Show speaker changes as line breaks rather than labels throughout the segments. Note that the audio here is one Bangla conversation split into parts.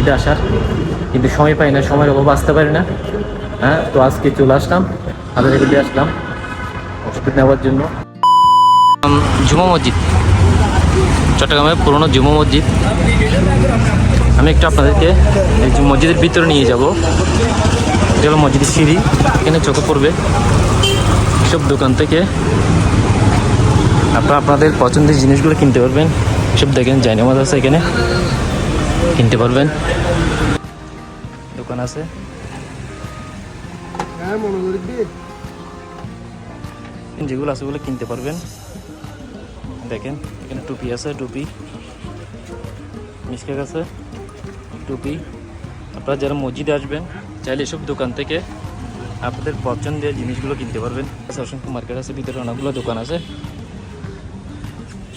মসজিদে আসার। কিন্তু সময় পাই না, সময়ের অভাব আসতে পারি না। হ্যাঁ তো আজকে চলে আসলাম আপনাদের এগুলি আসলাম। ওষুধ নেওয়ার জন্য। জুমা মসজিদ। চট্টগ্রামের পুরনো জুমা মসজিদ। আমি একটু আপনাদেরকে এই মসজিদের ভিতরে নিয়ে যাব। হলো মসজিদের সিঁড়ি, এখানে চোখে পড়বে। সব দোকান থেকে আপনারা আপনাদের পছন্দের জিনিসগুলো কিনতে পারবেন। সব দেখেন জাইনামাজ আছে এখানে। কিনতে পারবেন। দোকান আছে।
হ্যাঁ
যেগুলো আছে ওগুলো কিনতে পারবেন। দেখেন এখানে টুপি আছে টুপি। মিসকেক আছে টুপি। আপনারা যারা মসজিদে আসবেন চাইলে এসব দোকান থেকে আপনাদের পছন্দের জিনিসগুলো কিনতে পারবেন। অসংখ্য মার্কেট আছে ভিতরে অনেকগুলো দোকান আছে।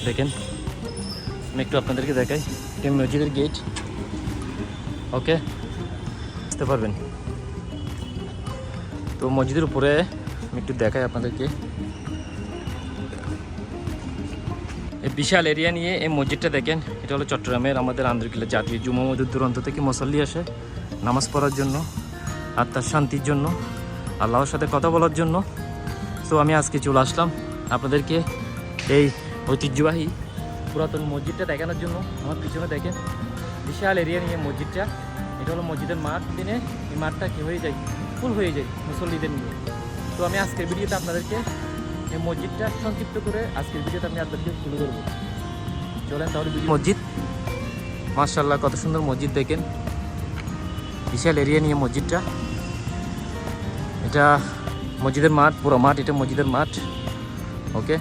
দেখেন আমি একটু আপনাদেরকে দেখাই। এটা মসজিদের গেট। ওকে? আসতে পারবেন। তো মসজিদের উপরে আমি একটু দেখাই আপনাদেরকে। এই বিশাল এরিয়া নিয়ে এই মসজিদটা দেখেন, এটা হলো চট্টগ্রামের আমাদের আন্দরকিল্লা জাতীয় জুমা মসজিদ দূরান্ত থেকে মুসল্লি আসে, নামাজ পড়ার জন্য, আত্মার শান্তির জন্য, আল্লাহর সাথে কথা বলার জন্য। তো আমি আজকে চলে আসলাম আপনাদেরকে এই ঐতিহ্যবাহী পুরাতন মসজিদটা দেখানোর জন্য। আমার পিছনে দেখেন বিশাল এরিয়া নিয়ে মসজিদটা। এটা হলো মসজিদের মাঠ। দিনে এই মাঠটা কি হয়ে যায়? ফুল হয়ে যায় মুসল্লিদের নিয়ে। তো আমি আজকের ভিডিওতে আপনাদেরকে এই মসজিদটা সংক্ষিপ্ত করে আজকের ভিডিওতে আমি আপনাদেরকে তুলে ধরবো। চলেন তাহলে মসজিদ? মার্শাল্লাহ কত সুন্দর মসজিদ দেখেন। বিশাল এরিয়া নিয়ে মসজিদটা। এটা মসজিদের মাঠ, পুরো মাঠ, এটা মসজিদের মাঠ। ওকে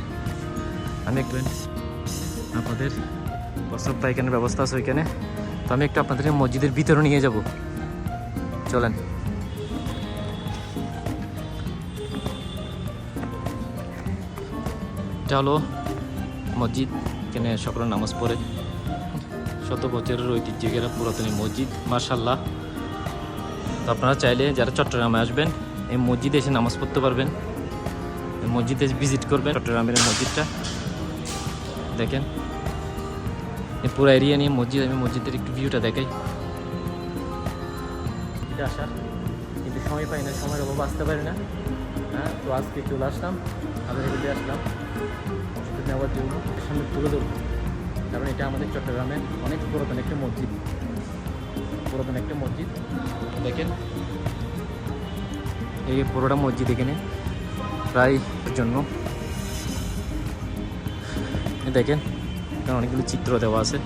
আমি একটু আপনাদের প্রস্তাব পাইখানের ব্যবস্থা আছে ওইখানে। তো আমি একটু আপনাদের মসজিদের ভিতরে নিয়ে যাব। চলেন। হলো মসজিদ, এখানে সকলে নামাজ পড়ে। শত বছরের ঐতিহ্য এরা পুরাতন মসজিদ মার্শাল্লাহ তো আপনারা চাইলে যারা চট্টগ্রামে আসবেন, এই মসজিদে এসে নামাজ পড়তে পারবেন। মসজিদে ভিজিট করবেন চট্টগ্রামের মসজিদটা। দেখেন। পুরো এরিয়া নিয়ে মসজিদ, আমি মসজিদের একটু ভিউটা দেখাই। এটা আসার। কিন্তু সময় পাই না, সময়ের অভাব, আসতে পারি না। হ্যাঁ তো আজকে চলে আসলাম আমাদের এগুলি আসলাম। ওষুধ নেওয়ার জন্য সামনে তুলে ধরবো। কারণ এটা আমাদের চট্টগ্রামে অনেক পুরাতন একটা মসজিদ। পুরাতন একটা মসজিদ। দেখেন। এই পুরোটা মসজিদ এখানে, প্রায় জন্য। দেখেন। এখানে অনেকগুলো চিত্র দেওয়া আছে।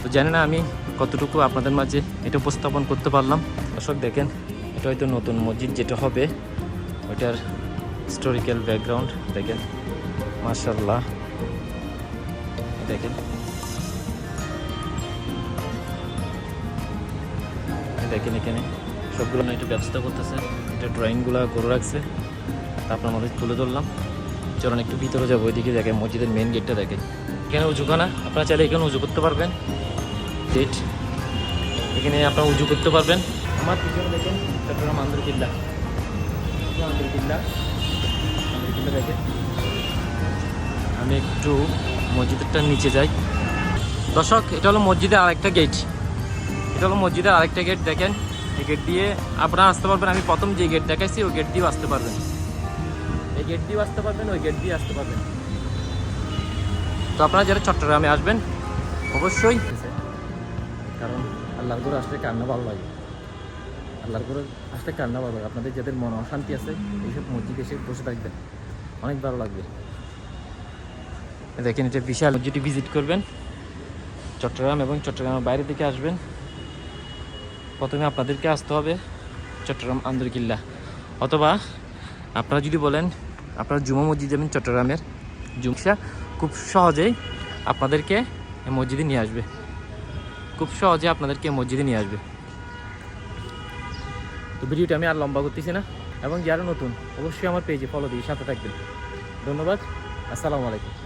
তো জানি না আমি কতটুকু আপনাদের মাঝে এটা উপস্থাপন করতে পারলাম। দর্শক, দেখেন, এটা হয়তো নতুন মসজিদ যেটা হবে, ওইটার হিস্টোরিক্যাল ব্যাকগ্রাউন্ড দেখেন মার্শাল্লাহ দেখেন। দেখেন এখানে সবগুলো না একটু ব্যবস্থা করতেছে, এটা ড্রয়িংগুলো করে রাখছে। তারপর আমাদের তুলে ধরলাম। চলুন, একটু ভিতরে যাব, ওইদিকে দেখে মসজিদের মেন গেটটা দেখে এখানে উজুখানা আপনারা চাইলে এখানে উজু করতে পারবেন। গেট এখানে আপনারা উজু করতে পারবেন। আমার পিছনে দেখেন চট্টগ্রাম আন্দর কিল্লা আন্দর কিল্লা আন্দর কিল্লা দেখেন। আমি একটু মসজিদেরটা নিচে যাই। দর্শক, এটা হলো মসজিদের আরেকটা গেট এটা হলো মসজিদের আরেকটা গেট দেখেন। এই গেট দিয়ে আপনারা আসতে পারবেন। আমি প্রথম যে গেট দেখাইছি, ওই গেট দিয়েও আসতে পারবেন। এই গেট দিয়েও আসতে পারবেন, ওই গেট দিয়ে আসতে পারবেন। তো আপনারা যারা চট্টগ্রামে আসবেন অবশ্যই কারণ আল্লাহর করে আসলে কান্না ভালো লাগে। আল্লাহর করে আসলে কান্না ভালো লাগে। আপনাদের যাদের মন অশান্তি আছে এইসব মসজিদে এসে বসে থাকবেন। অনেক ভালো লাগবে। দেখেন এটা বিশাল মসজিদটি ভিজিট করবেন। চট্টগ্রাম এবং চট্টগ্রামের বাইরে থেকে আসবেন। প্রথমে আপনাদেরকে আসতে হবে চট্টগ্রাম আন্দরকিল্লা। অথবা আপনারা যদি বলেন আপনারা জুমা মসজিদ যাবেন চট্টগ্রামের। জুমসা খুব সহজেই আপনাদেরকে মসজিদে নিয়ে আসবে। খুব সহজে আপনাদেরকে মসজিদে নিয়ে আসবে। তো ভিডিওটা আমি আর লম্বা করতেছি না, এবং যারা নতুন, অবশ্যই আমার পেজে ফলো দিয়ে সাথে থাকবেন। ধন্যবাদ, আসসালামু আলাইকুম।